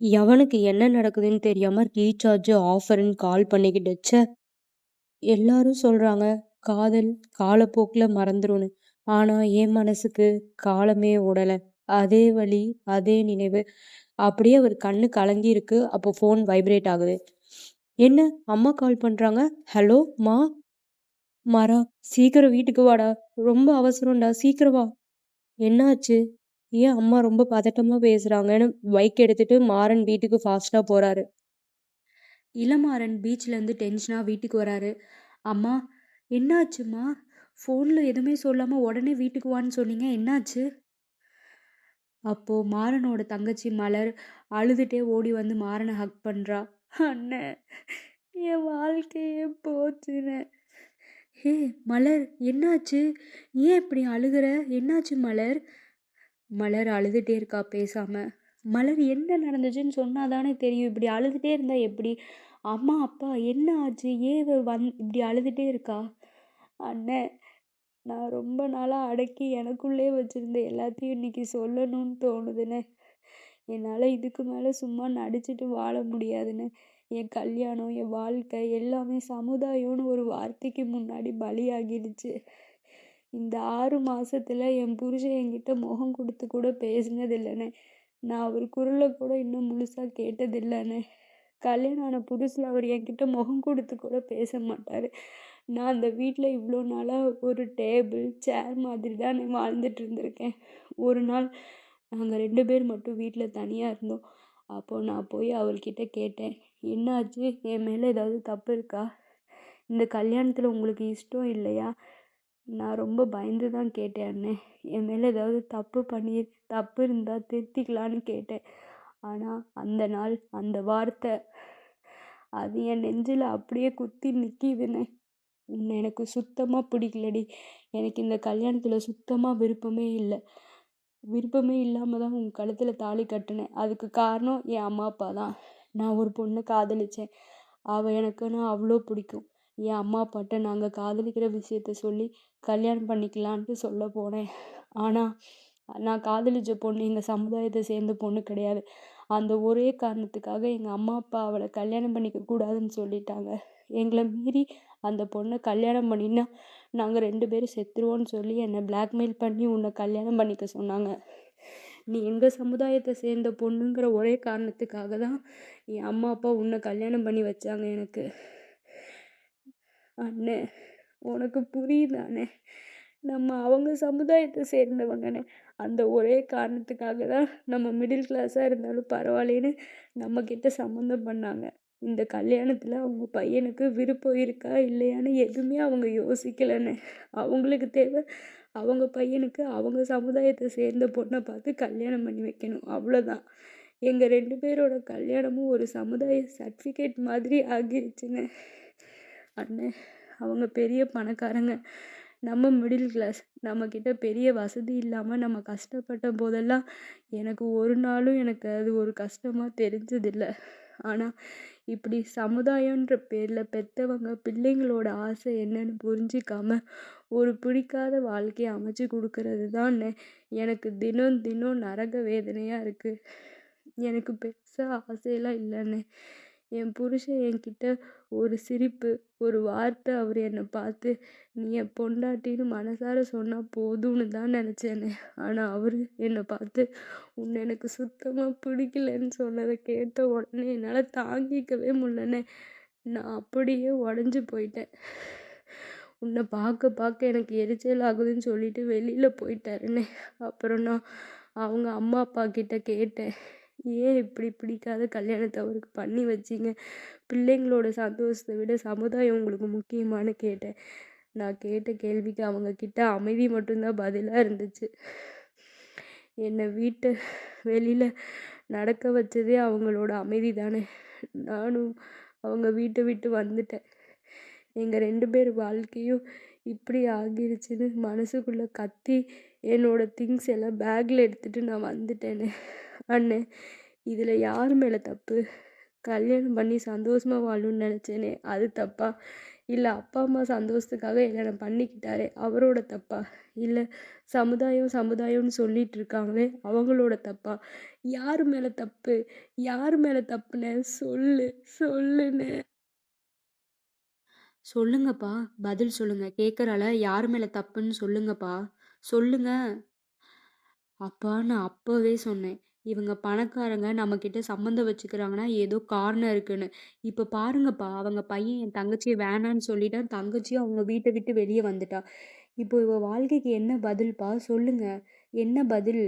எவனுக்கு என்ன நடக்குதுன்னு தெரியாம ரீசார்ஜ் ஆஃபருன்னு கால் பண்ணிக்கிட்டு ச்சே. எல்லாரும் சொல்றாங்க காதல் காலப்போக்கில் மறந்துரும்னு. ஆனா என் மனசுக்கு காலமே ஓடல. அதே வழி அதே நினைவு. அப்படியே அவர் கண்ணு கலங்கி இருக்கு. அப்போ ஃபோன் வைப்ரேட் ஆகுது. என்ன அம்மா கால் பண்றாங்க? ஹலோ மா? மாறா சீக்கிரம் வீட்டுக்கு வாடா. ரொம்ப அவசரம்டா. சீக்கிரம் வா. என்னாச்சு? ஏன் அம்மா ரொம்ப பதட்டமாக பேசுகிறாங்கன்னு பைக் எடுத்துட்டு மாறன் வீட்டுக்கு ஃபாஸ்ட்டாக போகிறாரு இளமாறன் பீச்லேருந்து இருந்து வீட்டுக்கு வராரு. அம்மா என்னாச்சும்மா? ஃபோனில் எதுவுமே சொல்லாமல் உடனே வீட்டுக்கு வான்னு சொன்னீங்க. என்னாச்சு? அப்போது மாறனோட தங்கச்சி மலர் அழுதுகிட்டே ஓடி வந்து மாறனை ஹக் பண்ணுறா அண்ணன் என் வாழ்க்கையே போச்சுன்னு ஹே மலர் என்னாச்சு? ஏன் இப்படி அழுகிற? என்னாச்சு மலர்? மலர் அழுதுகிட்டே இருக்கா பேசாமல் மலர் என்ன நடந்துச்சுன்னு சொன்னால் தானே தெரியும். இப்படி அழுதுகிட்டே இருந்தால் எப்படி? அம்மா அப்பா என்ன ஆச்சு? ஏன் வந் இப்படி அழுதுகிட்டே இருக்கா? அண்ணன் நான் ரொம்ப நாளாக அடக்கி எனக்குள்ளே வச்சுருந்த எல்லாத்தையும் இன்னைக்கு சொல்லணும்னு தோணுதுண்ணே. என்னால் இதுக்கு மேலே சும்மா நடிச்சிட்டு வாழ முடியாதுன்னு என் கல்யாணம் என் வாழ்க்கை எல்லாமே சமுதாயம்னு ஒரு வார்த்தைக்கு முன்னாடி பலியாகிடுச்சு. இந்த ஆறு மாதத்தில் என் புருஷன் என்கிட்ட முகம் கொடுத்து கூட பேசினதில்லைண்ணே. நான் அவர் குரலை கூட இன்னும் முழுசாக கேட்டதில்லைண்ணே. கல்யாணம் ஆன புதுசில் அவர் என்கிட்ட முகம் கொடுத்து கூட பேச மாட்டார். நான் அந்த வீட்டில் இவ்வளோ நாளாக ஒரு டேபிள் சேர் மாதிரி தான் நான் வாழ்ந்துட்டு இருந்திருக்கேன். ஒரு நாள் நாங்கள் ரெண்டு பேர் மட்டும் வீட்டில் தனியாக இருந்தோம். அப்போது நான் போய் அவர்கிட்ட கேட்டேன் என்னாச்சு? என் மேலே ஏதாவது தப்பு இருக்கா? இந்த கல்யாணத்தில் உங்களுக்கு இஷ்டம் இல்லையா? நான் ரொம்ப பயந்து தான் கேட்டேன் அண்ணே. என் மேலே ஏதாவது தப்பு பண்ணி தப்பு இருந்தால் திருத்திக்கலான்னு கேட்டேன். ஆனால் அந்த நாள் அந்த வார்த்தை அது என் நெஞ்சில் அப்படியே குத்தி நிற்கிதுண்ணே உன்னை எனக்கு சுத்தமாக பிடிக்கலடி. எனக்கு இந்த கல்யாணத்தில் சுத்தமாக விருப்பமே இல்லை. விருப்பமே இல்லாமல் தான் உன் கழுத்தில் தாலி கட்டினேன். அதுக்கு காரணம் என் அம்மா அப்பா தான். நான் ஒரு பொண்ணை காதலித்தேன் அவள் எனக்குன்னு அவ்வளோ பிடிக்கும். என் அம்மா அப்பாகிட்ட நாங்கள் காதலிக்கிற விஷயத்த சொல்லி கல்யாணம் பண்ணிக்கலான்ட்டு சொல்ல போனேன். ஆனால் நான் காதலித்த பொண்ணு இந்த சமுதாயத்தை சேர்ந்த பொண்ணு கிடையாது. அந்த ஒரே காரணத்துக்காக எங்கள் அம்மா அப்பா அவளை கல்யாணம் பண்ணிக்க கூடாதுன்னு சொல்லிட்டாங்க. எங்களை மீறி அந்த பொண்ணை கல்யாணம் பண்ணினா நாங்கள் ரெண்டு பேரும் செத்துருவோன்னு சொல்லி என்னை பிளாக்மெயில் பண்ணி உன்னை கல்யாணம் பண்ணிக்க சொன்னாங்க. நீ எங்கள் சமுதாயத்தை சேர்ந்த பொண்ணுங்கிற ஒரே காரணத்துக்காக தான் என் அம்மா அப்பா உன்னை கல்யாணம் பண்ணி வச்சாங்க எனக்கு. அண்ணே உனக்கு புரியுதாண்ணே நம்ம அவங்க சமுதாயத்தை சேர்ந்தவங்கண்ணே. அந்த ஒரே காரணத்துக்காக தான் நம்ம மிடில் கிளாஸாக இருந்தாலும் பரவாயில்லைன்னு நம்மக்கிட்ட சம்மந்தம் பண்ணாங்க. இந்த கல்யாணத்தில் அவங்க பையனுக்கு விருப்பம் இருக்கா இல்லையான்னு எதுவுமே அவங்க யோசிக்கலைண்ணே. அவங்களுக்கு தேவை அவங்க பையனுக்கு அவங்க சமுதாயத்தை சேர்ந்த பொண்ணை பார்த்து கல்யாணம் பண்ணி வைக்கணும். அவ்வளோதான் எங்கள் ரெண்டு பேரோட கல்யாணமும் ஒரு சமுதாய சர்டிஃபிகேட் மாதிரி ஆகிருச்சுங்க. அண்ணன் அவங்க பெரிய பணக்காரங்க. நம்ம மிடில் கிளாஸ் நம்மக்கிட்ட பெரிய வசதி இல்லாமல் நம்ம கஷ்டப்பட்ட போதெல்லாம் எனக்கு ஒரு நாளும் எனக்கு அது ஒரு கஷ்டமாக தெரிஞ்சதில்லை. ஆனால் இப்படி சமுதாயன்ற பேரில் பெற்றவங்க பிள்ளைங்களோட ஆசை என்னன்னு புரிஞ்சிக்காம ஒரு பிடிக்காத வாழ்க்கையை அமைச்சு கொடுக்கறது தான் எனக்கு தினம் தினம் நரக வேதனையாக இருக்குது எனக்கு பெருசாக ஆசையெல்லாம் இல்லைண்ணே என் புருஷன் என்கிட்ட ஒரு சிரிப்பு ஒரு வார்த்தை அவர் என்னை பார்த்து நீ என் பொண்டாட்டின்னு மனசார சொன்னால் போதும்னு தான் நினச்சேனே. ஆனால் அவர் என்னை பார்த்து உன்னை எனக்கு சுத்தமாக பிடிக்கலன்னு சொன்னதை கேட்ட உடனே என்னால் தாங்கிக்கவே முடிலனே நான் அப்படியே உடஞ்சி போயிட்டேன். உன்னை பார்க்க பார்க்க எனக்கு எரிச்சல் ஆகுதுன்னு சொல்லிட்டு வெளியில் போயிட்டாருண்ணே அப்புறம் நான் அவங்க அம்மா அப்பா கிட்ட கேட்டேன். ஏன் இப்படி பிடிக்காத கல்யாணத்தை அவருக்கு பண்ணி வச்சிங்க? பிள்ளைங்களோட சந்தோஷத்தை விட சமுதாயம் உங்களுக்கு முக்கியமானு கேட்டேன். நான் கேட்ட கேள்விக்கு அவங்க கிட்ட அமைதி மட்டும்தான் பதிலாக இருந்துச்சு. என்னை வீட்டை வெளியில் நடக்க வச்சதே அவங்களோட அமைதி தானே. நானும் அவங்க வீட்டை விட்டு வந்துட்டேன். எங்கள் ரெண்டு பேர் வாழ்க்கையும் இப்படி ஆகிருச்சுன்னு மனசுக்குள்ளே கத்தி என்னோடய திங்ஸ் எல்லாம் பேக்கில் எடுத்துகிட்டு நான் வந்துட்டேனே. அண்ணே இதில் யார் மேலே தப்பு? கல்யாணம் பண்ணி சந்தோஷமாக வாழணும்னு நினச்சேனே அது தப்பா? இல்லை அப்பா அம்மா சந்தோஷத்துக்காக கல்யாணம் பண்ணிக்கிட்டாரே அவரோட தப்பா? இல்லை சமுதாயம் சமுதாயம்னு சொல்லிட்டு இருக்காங்களே அவங்களோட தப்பா? யார் மேலே தப்பு? யார் மேலே தப்புன்னு சொல்லு சொல்லுன்னு சொல்லுங்கப்பா பதில் சொல்லுங்க. கேட்குறால யார் மேலே தப்புன்னு சொல்லுங்கப்பா. சொல்லுங்க. அப்பா நான் அப்போவே சொன்னேன். இவங்க பணக்காரங்க நம்மக்கிட்ட சம்மந்தம் வச்சுக்கிறாங்கன்னா ஏதோ காரணம் இருக்குன்னு. இப்போ பாருங்கப்பா அவங்க பையன் என் தங்கச்சியை வேணான்னு சொல்லிட்டான். தங்கச்சியும் அவங்க வீட்டை விட்டு வெளியே வந்துட்டா. இப்போ இவ வாழ்க்கைக்கு என்ன பதில்ப்பா? சொல்லுங்க. என்ன பதில்?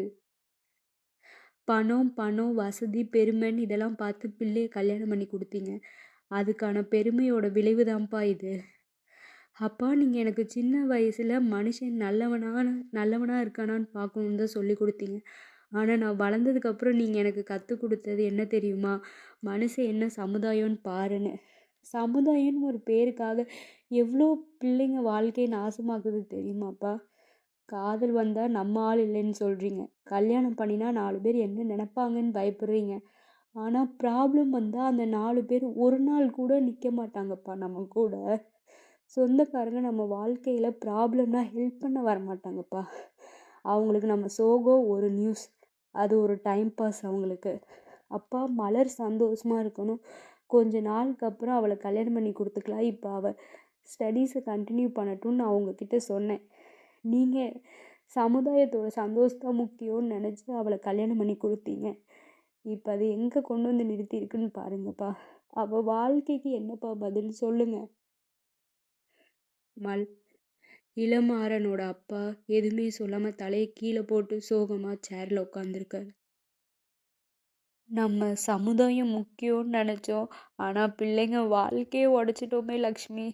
பணம் பணம் வசதி பெருமைன்னு இதெல்லாம் பார்த்து பிள்ளைய கல்யாணம் பண்ணி கொடுத்தீங்க. அதுக்கான பெருமையோட விளைவு தான்ப்பா இது. அப்பா நீங்கள் எனக்கு சின்ன வயசில் மனுஷன் நல்லவனான நல்லவனாக இருக்கானான்னு பார்க்கணுன்னு தான் சொல்லி கொடுத்தீங்க. ஆனால் நான் வளர்ந்ததுக்கப்புறம் நீங்கள் எனக்கு கற்றுக் கொடுத்தது என்ன தெரியுமா? மனசு என்ன சமுதாயம்னு பாருன்னு. சமுதாயம்னு ஒரு பேருக்காக எவ்வளோ பிள்ளைங்க வாழ்க்கையை நாசமாக்குது தெரியுமாப்பா? காதல் வந்தால் நம்ம ஆள் இல்லைன்னு சொல்கிறீங்க கல்யாணம் பண்ணினா நாலு பேர் என்ன நினப்பாங்கன்னு பயப்படுறீங்க. ஆனால் ப்ராப்ளம் வந்தால் அந்த நாலு பேர் ஒரு நாள் கூட நிற்க மாட்டாங்கப்பா நம்ம கூட. சொந்தக்காரங்க நம்ம வாழ்க்கையில் ப்ராப்ளம்னா ஹெல்ப் பண்ண வரமாட்டாங்கப்பா. அவங்களுக்கு நம்ம சோகோ ஒரு நியூஸ் அது ஒரு டைம் பாஸ் அவங்களுக்கு. அப்பா மலர் சந்தோஷமாக இருக்கணும். கொஞ்ச நாளுக்கு அப்புறம் அவளை கல்யாணம் பண்ணி கொடுத்துக்கலாம். இப்போ அவள் ஸ்டடீஸை கண்டினியூ பண்ணட்டும்னு நான் உங்ககிட்ட சொன்னேன். நீங்கள் சமுதாயத்தோட சந்தோஷம் தான் முக்கியம்னு நினச்சி அவளை கல்யாணம் பண்ணி கொடுத்தீங்க. இப்போ அது எங்கே கொண்டு வந்து நிறுத்தியிருக்குன்னு பாருங்கப்பா. அவள் வாழ்க்கைக்கு என்னப்பா பதில் சொல்லுங்கள் மல் இளமாறனோட அப்பா எதுவுமே சொல்லாமல் தலையை கீழே போட்டு சோகமாக சேரில் உட்காந்துருக்காரு நம்ம சமுதாயம் முக்கியம்னு நினச்சோம். ஆனால் பிள்ளைங்க வாழ்க்கையை உடச்சிட்டோமே லக்ஷ்மி.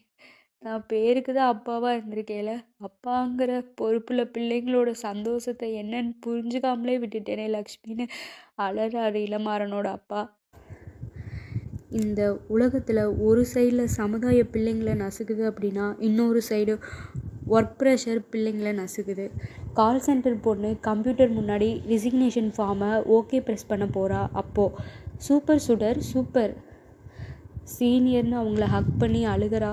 நான் பேருக்கு தான் அப்பாவாக இருந்திருக்கேல அப்பாங்கிற பொறுப்பில் பிள்ளைங்களோட சந்தோஷத்தை என்னன்னு புரிஞ்சுக்காமலே விட்டுட்டேனே லக்ஷ்மின்னு அலறாரு இளமாறனோட அப்பா. இந்த உலகத்தில் ஒரு சைடில் சமுதாய பிள்ளைங்களை நசுக்குது அப்படின்னா இன்னொரு சைடு ஒர்க் ப்ரெஷர் பிள்ளைங்களை நசுக்குது. கால் சென்டர் பொண்ணு கம்ப்யூட்டர் முன்னாடி ரிசிக்னேஷன் ஃபார்மை ஓகே ப்ரெஸ் பண்ண போகிறா அப்போது சூப்பர் சுடர் சூப்பர் சீனியர்னு அவங்கள ஹக் பண்ணி அழுகிறா.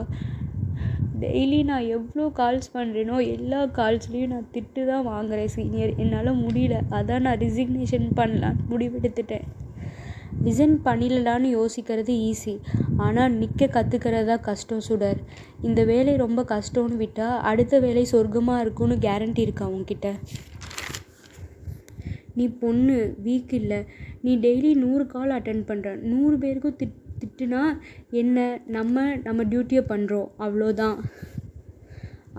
டெய்லி நான் எவ்வளோ கால்ஸ் பண்ணுறேனோ எல்லா கால்ஸ்லேயும் நான் திட்டு தான் வாங்குகிறேன் சீனியர் என்னால் முடியல. அதான் நான் ரிசிக்னேஷன் பண்ணலான்னு முடிவெடுத்துட்டேன். டிசைன் பண்ணிடலான்னு யோசிக்கிறது ஈஸி ஆனால் நிற்க கற்றுக்கிறது தான் கஷ்டம் சுடர். இந்த வேலை ரொம்ப கஷ்டம்னு விட்டால் அடுத்த வேலை சொர்க்கமாக இருக்கும்னு கேரண்டி இருக்கா உன்கிட்ட? நீ பொண்ணு வீக் இல்லை. நீ டெய்லி நூறு கால் அட்டன் பண்ணுற நூறு பேருக்கும் திட் திட்டுனா என்ன? நம்ம நம்ம டியூட்டியை பண்ணுறோம் அவ்வளோதான்.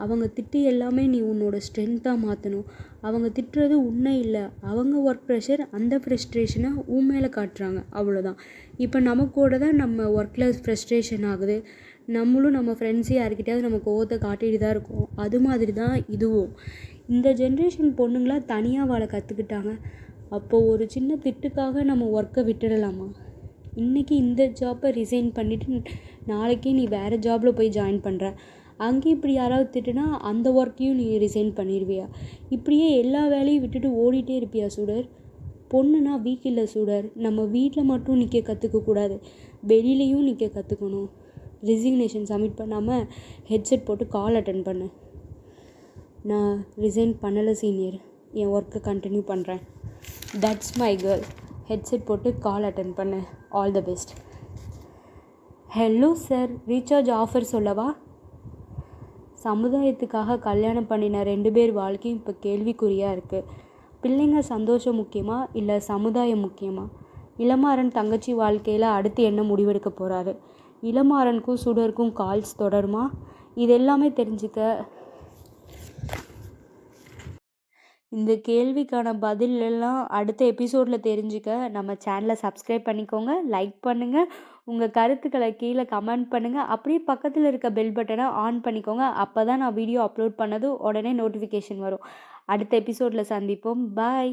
அவங்க திட்டு எல்லாமே நீ உன்னோட ஸ்ட்ரென்த்தாக மாற்றணும் அவங்க திட்டுறது உன்னை இல்லை. அவங்க ஒர்க் ப்ரெஷர் அந்த ஃப்ரெஸ்ட்ரேஷனை உன் மேலே காட்டுறாங்க. அவ்வளோதான் இப்போ நமக்கூட தான் நம்ம ஒர்க்கில் ஃப்ரெஸ்ட்ரேஷன் ஆகுது. நம்மளும் நம்ம ஃப்ரெண்ட்ஸு யார்கிட்டயாவது நம்ம கோவத்தை காட்டிட்டு தான் இருக்கோம். அது மாதிரி தான் இதுவும். இந்த ஜென்ரேஷன் பொண்ணுங்களாம் தனியாக வாழ கற்றுக்கிட்டாங்க அப்போது ஒரு சின்ன திட்டுக்காக நம்ம ஒர்க்கை விட்டுடலாமா? இன்றைக்கி இந்த ஜாப்பை ரிசைன் பண்ணிவிட்டு நாளைக்கே நீ வேறு ஜாபில் போய் ஜாயின் பண்ணுற அங்கே இப்படி யாராவது திட்டுனா அந்த ஒர்க்கையும் நீ ரிசைன் பண்ணிடுவியா இப்படியே எல்லா வேலையும் விட்டுட்டு ஓடிட்டே இருப்பியா சுடர்? பொண்ணுனா வீக் இல்லை சுடர். நம்ம வீட்டில் மட்டும் நிற்க கற்றுக்கக்கூடாது வெளியிலையும் நிற்க கற்றுக்கணும் ரிசிக்னேஷன் சப்மிட் பண்ணாமல் ஹெட்செட் போட்டு கால் அட்டன் பண்ணு. நான் ரிசைன் பண்ணலை சீனியர் என் ஒர்க்கை கண்டினியூ பண்ணுறேன் தட்ஸ் மை கேர்ள் ஹெட்செட் போட்டு கால் அட்டன் பண்ணு. All the best hello sir recharge offer சொல்லவா? சமுதாயத்துக்காக கல்யாணம் பண்ணின ரெண்டு பேர் வாழ்க்கையும் இப்போ கேள்விக்குறியாக இருக்குது பிள்ளைங்க சந்தோஷம் முக்கியமா? இல்லை சமுதாயம் முக்கியமா? இளமாறன் தங்கச்சி வாழ்க்கையில் அடுத்து என்ன முடிவெடுக்க போகிறாரு இளமாறனுக்கும் சுடருக்கும் கால்ஸ் தொடருமா? இது எல்லாமே தெரிஞ்சுக்க இந்த கேள்விக்கான பதிலெல்லாம் அடுத்த எபிசோடில் தெரிஞ்சுக்க. நம்ம சேனலை சப்ஸ்கிரைப் பண்ணிக்கோங்க லைக் பண்ணுங்கள் உங்கள் கருத்துக்களை கீழே கமெண்ட் பண்ணுங்கள் அப்படியே பக்கத்தில் இருக்க பெல் பட்டனை ஆன் பண்ணிக்கோங்க. அப்போ தான் நான் வீடியோ அப்லோட் பண்ணது உடனே நோட்டிஃபிகேஷன் வரும். அடுத்த எபிசோடில் சந்திப்போம். பாய்